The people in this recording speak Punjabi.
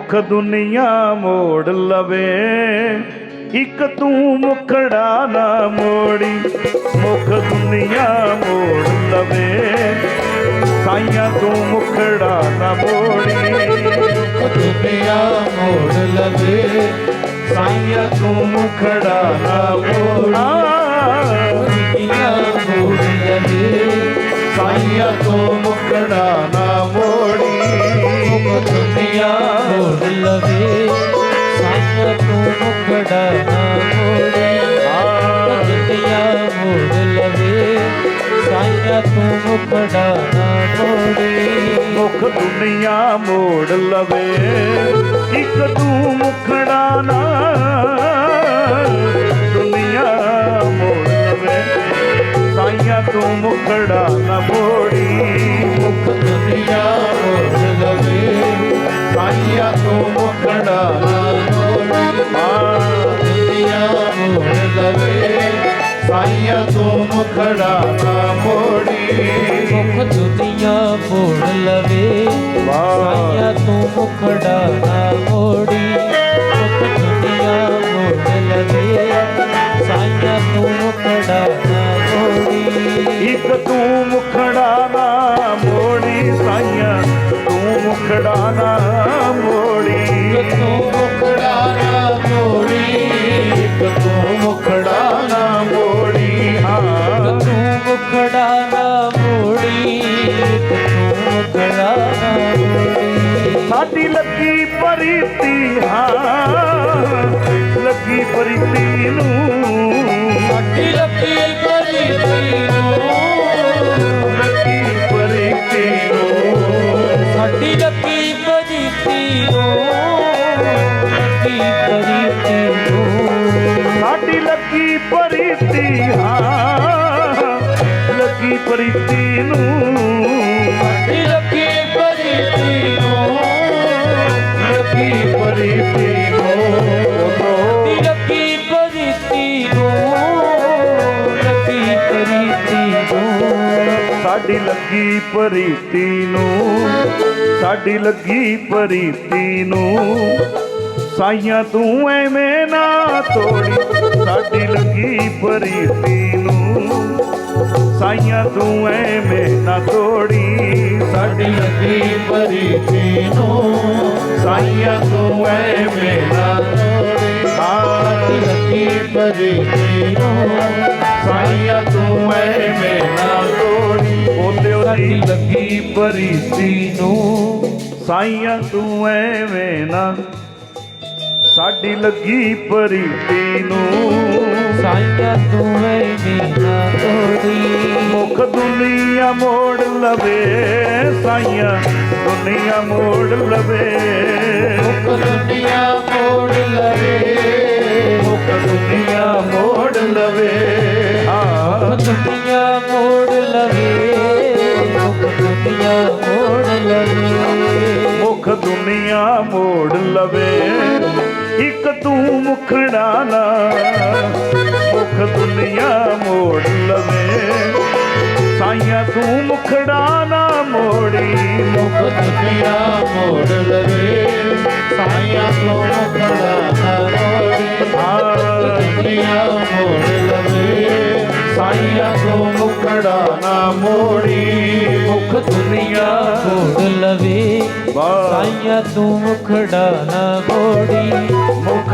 ਮੁਖ ਦੁਨੀਆ ਮੋੜ ਲਵੇ। ਇੱਕ ਤੂੰ ਮੁਖੜਾ ਨਾ ਮੋੜੀ। ਮੁਖ ਦੁਨੀਆ ਮੋੜ ਲਵੇ। ਸਾਈਆਂ ਤੂੰ ਮੁਖੜਾ ਨਾ ਮੋੜੀ। ਦੁਨੀਆ ਮੋੜ ਲਵੇ। ਸਾਈਆਂ ਤੂੰ ਮੁਖੜਾ ਨਾ ਮੋੜਾ। ਦੁਨੀਆ ਮੋੜ ਲਵੇ ਸਾਈਆਂ ਤੂੰ ਮੁਖੜਾ ਨਾ ਮੋੜ ਲਵੇ ਸਾਈਆਂ ਤੂੰ ਮੁਕੜਾ ਨਾ ਮੋੜੀ ਦੁਨੀਆ ਮੋੜ ਲਵੇ ਸਾਈਆਂ ਤੂੰ ਮੁਕੜਾ ਨਾ ਮੋੜੀ। ਮੁਖ ਦੁਨੀਆ ਮੋੜ ਲਵੇ, ਇੱਕ ਤੂੰ ਮੁਖੜਾ ਤੂੰ ਮੁਖੜਾ ਨਾ ਮੋੜੀ ਮੁਖ ਦੁਨੀਆ ਮੋੜ ਲਵੇ। ਸਾਇਆ ਤੂੰ ਮੁਖੜਾ ਸਾਡੀ ਲੱਗੀ ਪਰੀਤੀ ਹਾਂ। ਲੱਗੀ ਪਰੀਤੀ ਨੂੰ। ਸਾਡੀ ਲੱਗੀ ਪਰੀਤੀ ਨੂੰ। ਲੱਗੀ ਪਰੀਤੀ ਨੂੰ। ਸਾਡੀ ਲੱਗੀ ਪਰੀਤੀ ਨੂੰ। ਲੱਗੀ ਪਰੀਤੀ ਨੂੰ। ਸਾਡੀ ਲੱਗੀ ਪਰੀਤੀ ਹਾਂ। ਲੱਗੀ ਪਰੀਤੀ ਨੂੰ। ਸਾਡੀ ਲੱਗੀ ਪਰੀਤੀ ਨੂੰ, ਸਾਡੀ ਲੱਗੀ ਪਰੀਤੀ ਨੂੰ। ਸਾਈਆਂ ਤੂੰ ਐਵੇਂ ਨਾ ਤੋੜੀ ਸਾਡੀ ਲੱਗੀ ਪਰੀਤੀ ਨੂੰ। ਸਾਈਆਂ ਤੂੰ ਐਵੇਂ ਨਾ ਤੋੜੀ ਸਾਡੀ ਲੱਗੀ ਪਰੀਤੀ ਨੂੰ। ਸਾਈਆਂ ਤੂੰ ਐਵੇਂ ਨਾ ਤੋੜੀ ਸਾਡੀ ਲੱਗੀ ਪਰੀਤੀ ਨੂੰ। ਜੀ ਲੱਗੀ ਪਰੀਤੀ ਨੂੰ। ਸਾਈਆਂ ਤੂੰ ਐਵੇਂ ਨਾ। ਸਾਡੀ ਲੱਗੀ ਪਰੀਤੀ ਨੂੰ। ਸਾਈਆਂ ਤੂੰ ਐਵੇਂ ਨਾ ਤੋੜੀ ਮੁਖ ਦੁਨੀਆ ਮੋੜ ਲਵੇ। ਸਾਈਆਂ ਦੁਨੀਆ ਮੋੜ ਲਵੇ। ਮੁਖ ਦੁਨੀਆ ਮੋੜ ਲਵੇ। ਮੁਖ ਦੁਨੀਆ ਮੋੜ ਲਵੇ। ਆ ਦੁਨੀਆ ਮੋੜ ਲਵੇ। ਦੁਨੀਆ ਮੋੜ ਲਵੇ। ਇੱਕ ਤੂੰ ਮੁਖੜਾ ਨਾ ਮੁਖ ਦੁਨੀਆ ਮੋੜ ਲਵੇ। ਸਾਈਆਂ ਤੂੰ ਮੁਖੜਾ ਨਾ ਮੋੜੀ, ਮੁਖ ਦੁਨੀਆ ਮੋੜ ਲਵੇ। ਸਾਈਆਂ ਤੂੰ ਮੁਖੜਾ ਨਾ ਮੋੜੀ ਆ ਦੁਨੀਆ ਮੋੜ ਲਵੇ। ਸਾਈਆਂ ਤੂੰ ਮੁਖੜਾ ਨਾ ਮੋੜੀ, ਮੁਖ ਦੁਨੀਆ ਮੋੜ ਲਵੇ। ਸਾਈਆਂ ਤੂੰ ਮੁਖੜਾ ਨਾ ਕੋੜੀ ਮੁਖ